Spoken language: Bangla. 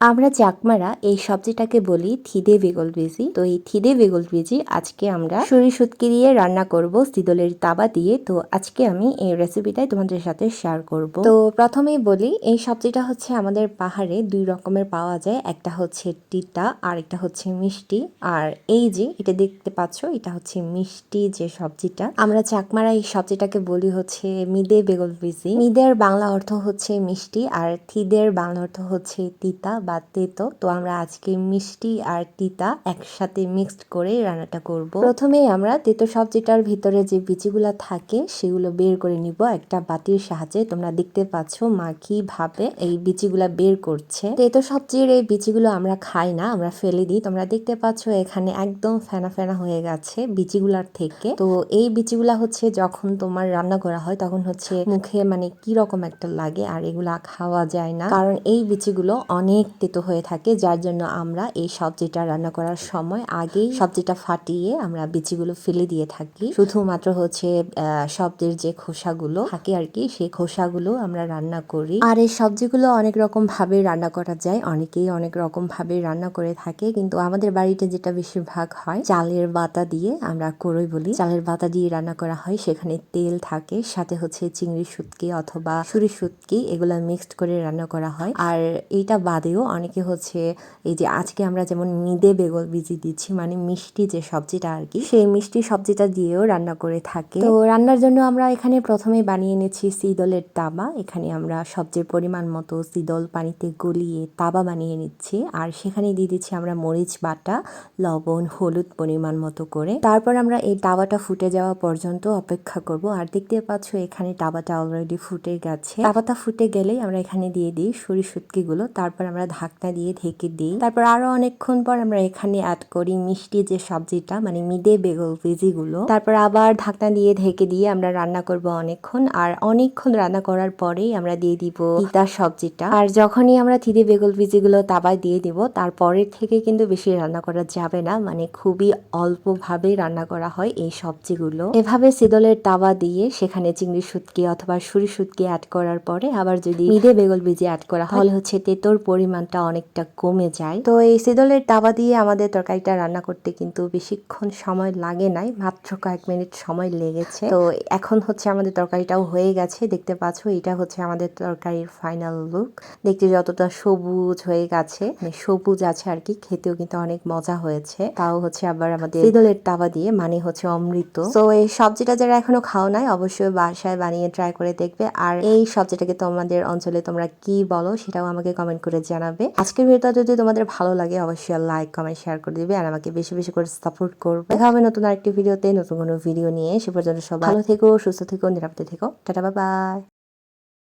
আমরা চাকমারা এই সবজিটাকে বলি থিদে বেগল বেজি তো এই থিদে বেগল বেজি আজকে আমরা সরি সুতকি দিয়ে রান্না করব, সিদলের তাবা দিয়ে। তো আজকে আমি এই রেসিপিটাই তোমাদের সাথে শেয়ার করব। তো প্রথমেই বলি, এই সবজিটা হচ্ছে আমাদের পাহাড়ে দুই রকমের পাওয়া যায়। একটা হচ্ছে তিতা আর একটা হচ্ছে মিষ্টি। আর এই যে এটা দেখতে পাচ্ছ, এটা হচ্ছে মিষ্টি যে সবজিটা। আমরা চাকমারা এই সবজিটাকে বলি হচ্ছে মিদে বেগল বেজি মিদের বাংলা অর্থ হচ্ছে মিষ্টি, আর থিদের বাংলা অর্থ হচ্ছে তিতা বা তেতো তো। আমরা আজকে মিষ্টি আর তিতা একসাথে মিক্সড করে রান্নাটা করব। প্রথমেই আমরা তেতো সবজিটার ভিতরে যে বিচিগুলা থাকে সেগুলো বের করে নিব। একটা বাটির সাহায্যে তোমরা দেখতে পাচ্ছ মা কীভাবে এই বিচিগুলা বের করছে। তেতো সবজির এই বিচিগুলো আমরা খাই না, আমরা ফেলে দিই। তোমরা দেখতে পাচ্ছ এখানে একদম ফেনা ফেনা হয়ে গেছে বিচিগুলার থেকে। তো এই বিচিগুলা হচ্ছে যখন তোমার রান্না করা হয় তখন হচ্ছে মুখে মানে কি রকম একটা লাগে আর এগুলা খাওয়া যায় না। কারণ এই বিচিগুলো অনেক তেতো হয়ে থাকে, যার জন্য আমরা এই সবজিটা রান্না করার সময় আগেই সবজিটা ফাটিয়ে আমরা বিচিগুলো ফেলে দিয়ে থাকি। শুধুমাত্র হচ্ছে সবজির যে খোসাগুলো থাকে আর কি, সেই খোসাগুলো আমরা রান্না করি। আর এই সবজিগুলো অনেক রকম ভাবে রান্না করা যায়, অনেকেই অনেক রকম ভাবে রান্না করে থাকে। কিন্তু আমাদের বাড়িতে যেটা বেশিরভাগ হয়, চালের বাতা দিয়ে আমরা করই বলি। চালের বাতা দিয়ে রান্না করা হয়, সেখানে তেল থাকে, সাথে হচ্ছে চিংড়ি শুটকি অথবা সুরি শুটকি, এগুলো মিক্সড করে রান্না করা হয়। আর এইটা বাদেও অনেকে হচ্ছে এই যে আজকে আমরা যেমন মিদে বেগল বিজি দিচ্ছি মানে মিষ্টি যে সবজিটা আর কি, সেই মিষ্টি সবজিটা দিয়েও রান্না করে থাকে। তো রান্নার জন্য আমরা এখানে প্রথমে বানিয়ে নিয়েছি সিদলের তাবা। এখানে আমরা সবজির পরিমাণ মতো সিদল পানিতে গলিয়ে তাবা বানিয়ে নিচ্ছি। আর সেখানে দিয়ে দিচ্ছি আমরা মরিচ বাটা, লবণ, হলুদ পরিমাণ মতো করে। তারপর আমরা এই তাওয়াটা ফুটে যাওয়া পর্যন্ত অপেক্ষা করব। আর দেখতে পাচ্ছ এখানে তাওয়াটা অলরেডি ফুটে গেছে। তাওয়াটা ফুটে গেলেই আমরা এখানে দিয়ে দিই সরি গুলো তারপর আমরা ঢাকনা দিয়ে ঢেকে দিই। তারপর আরও অনেকক্ষণ পর আমরা এখানে অ্যাড করি মিষ্টি যে সবজিটা মানে মিদে বেগলগুলো তারপর আবার ঢাকনা দিয়ে ঢেকে দিয়ে আমরা রান্না করব অনেকক্ষণ। আর অনেকক্ষণ রান্না করার পরেই আমরা দিয়ে দিব তিতা সবজিটা। আর যখনই আমরা থিদে বেগলগুলো তাবায় দিয়ে দিব তারপরের থেকে কিন্তু বেশি রান্না করা যাবে না। মানে খুবই অল্প ভাবে রান্না করা হয় এই সবজিগুলো। এভাবে সিদলের তাওয়া দিয়ে সেখানে চিংড়ি শুটকি অথবা সুরি শুটকি অ্যাড করার পরে আবার যদি মিদে বেগল বীজি অ্যাড করা হয়, তাহলে হচ্ছে তেতোর পরিমাণটা অনেকটা কমে যায়। তো এই সিদলের তাওয়া দিয়ে আমাদের তরকারিটা রান্না করতে কিন্তু বেশিক্ষণ সময় লাগে নাই, মাত্র কয়েক মিনিট সময় লেগেছে। তো এখন হচ্ছে আমাদের তরকারিটাও হয়ে গেছে, দেখতে পাচ্ছ এটা হচ্ছে আমাদের তরকারির ফাইনাল লুক দেখতে যতটা সবুজ হয়ে গেছে মানে সবুজ আছে আর কি, খেতেও কিন্তু অনেক মজা হয়েছে। তাও হচ্ছে আবার আমাদের সিদলের তাওয়া দিয়ে মানে হচ্ছে অমৃত। তো এই সবজিটা যারা এখনও খাও নাই, অবশ্যই বাসায় বানিয়ে ট্রাই করে দেখবে। আর এই সবজিটাকে তোমাদের অঞ্চলে তোমরা কি বলো, সেটাও আমাকে কমেন্ট করে জানাবে। আজকের ভিডিওটা যদি তোমাদের ভালো লাগে, অবশ্যই লাইক কমেন্ট শেয়ার করে দিবে আর আমাকে বেশি বেশি করে সাপোর্ট করবে। দেখা হবে নতুন আরেকটি ভিডিওতে, নতুন কোনো ভিডিও নিয়ে। সে পর্যন্ত সব ভালো থেকো, সুস্থ থেকো, নিরাপদে থেকো। Tata bye